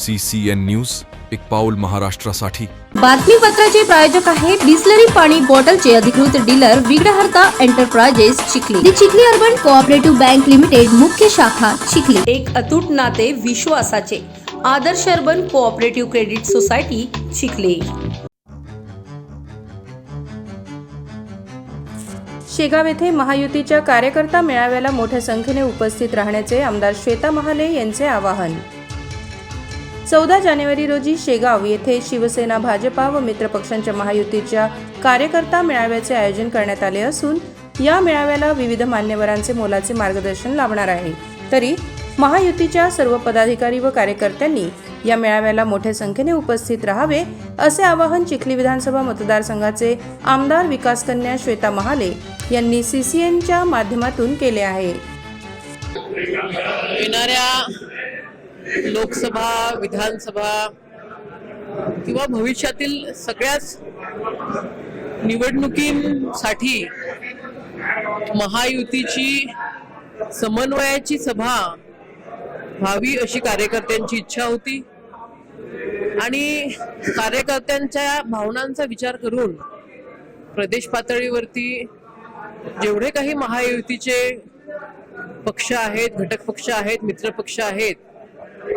C C N news एक पाऊल महाराष्ट्रासाठी. बातमीपत्राचे प्रायोजक आहे बिस्लरी पाणी बॉटलचे अधिकृत dealer Vighnaharta enterprises Chikhli. The Chikhli urban cooperative bank limited मुख्य शाखा चिखली. एक अतूट नाते विश्वासाचे Adarsh urban cooperative credit society Chikhli. Shegaon येथे महायुतीच्या कार्यकर्ता मेळाव्याला मोठ्या संख्येने उपस्थित राहण्याचे आमदार श्वेता महाले यांचे आवाहन. चौदा जानेवारी रोजी शेगाव येथे शिवसेना भाजपा व मित्रपक्षांच्या महायुतीच्या कार्यकर्ता मेळाव्याचे आयोजन करण्यात आले असून या मेळाव्याला विविध मान्यवरांचे मोलाचे मार्गदर्शन लाभणार आहे. तरी महायुतीच्या सर्व पदाधिकारी व कार्यकर्त्यांनी या मेळाव्याला मोठ्या संख्येने उपस्थित राहावे असे आवाहन चिखली विधानसभा मतदारसंघाचे आमदार विकासकन्या श्वेता महाले यांनी सीसीएनच्या माध्यमातून केले आहे. येणाऱ्या लोकसभा विधानसभा किंवा भविष्यातील सगळ्याच निवडणुकींसाठी महायुतीची समन्वयाची सभा व्हावी अशी कार्यकर्त्यांची इच्छा होती. आणि कार्यकर्त्यांच्या भावनांचा विचार करून प्रदेश पातळीवरती जेवढे काही महायुतीचे पक्ष आहेत घटक पक्ष आहेत मित्रपक्ष आहेत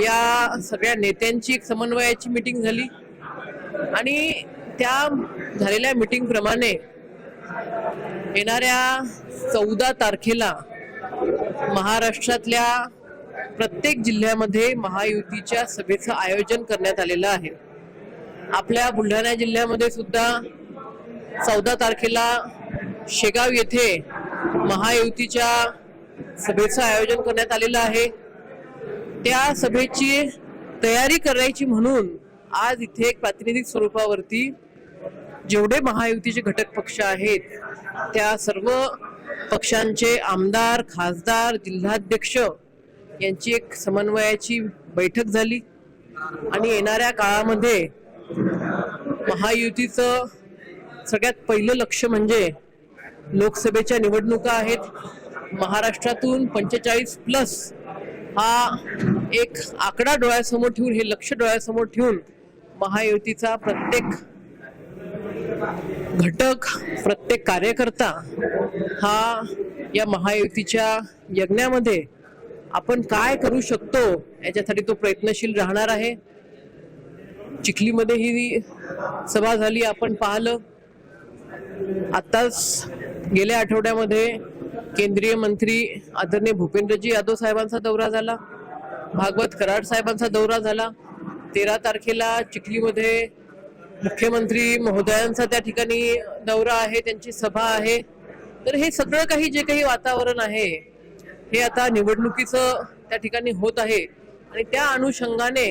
या सगळ्या नेत्यांची एक समन्वयाची मिटिंग झाली. आणि त्या झालेल्या मिटिंग प्रमाणे येणाऱ्या चौदा तारखेला महाराष्ट्रातल्या प्रत्येक जिल्ह्यामध्ये महायुतीच्या सभेचं आयोजन करण्यात आलेलं आहे. आपल्या बुलढाणा जिल्ह्यामध्ये सुद्धा चौदा तारखेला शेगाव येथे महायुतीच्या सभेचं आयोजन करण्यात आलेलं आहे. त्या सभेची तयारी करायची म्हणून आज इथे एक प्रातिनिधिक स्वरूपावरती जेवढे महायुतीचे घटक पक्ष आहेत त्या सर्व पक्षांचे आमदार खासदार जिल्हाध्यक्ष यांची एक समन्वयाची बैठक झाली. आणि येणाऱ्या काळामध्ये महायुतीचं सगळ्यात पहिलं लक्ष म्हणजे लोकसभेच्या निवडणुका आहेत. महाराष्ट्रातून पंचेचाळीस प्लस हा एक आकडा डोळ्यासमोर ठेवून हे लक्ष डोळ्यासमोर ठेवून महायुतीचा प्रत्येक घटक प्रत्येक कार्यकर्ता हा या महायुतीच्या यज्ञामध्ये आपण काय करू शकतो याच्यासाठी तो प्रयत्नशील राहणार आहे. चिखलीमध्ये ही सभा झाली आपण पाहिलं. आताच गेल्या आठवड्यामध्ये केंद्रीय मंत्री आदरणीय भूपेंद्रजी यादव साहेबांचा दौरा झाला. भागवत कराड साहेबांचा दौरा झाला. तेरा तारखेला चिखलीमध्ये मुख्यमंत्री महोदयांचा त्या ठिकाणी दौरा आहे त्यांची सभा आहे. तर हे सगळं काही जे काही वातावरण आहे हे आता निवडणुकीचं त्या ठिकाणी होत आहे. आणि त्या अनुषंगाने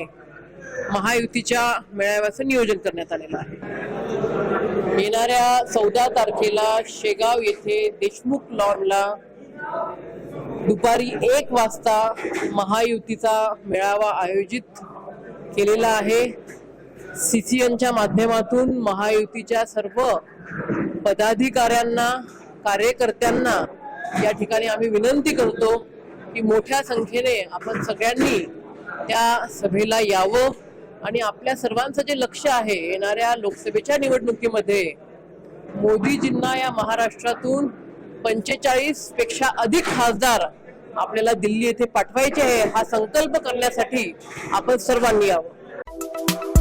महायुतीच्या मेळाव्याचं नियोजन करण्यात आलेलं आहे. येणाऱ्या चौदा तारखेला शेगाव येथे देशमुख लॉनला दुपारी एक वाजता महायुतीचा मेळावा आयोजित केलेला आहे. सीसीएनच्या माध्यमातून महायुतीच्या सर्व पदाधिकाऱ्यांना कार्यकर्त्यांना या ठिकाणी आम्ही विनंती करतो की मोठ्या संख्येने आपण सगळ्यांनी त्या सभेला यावं आणि आपल्या सर्वांचं जे लक्ष आहे येणाऱ्या लोकसभेच्या निवडणुकीमध्ये मोदीजींना या महाराष्ट्रातून पंचेचाळीसपेक्षा अधिक खासदार आपल्याला दिल्ली येथे पाठवायचे आहे हा संकल्प करण्यासाठी आपण सर्वांनी यावं.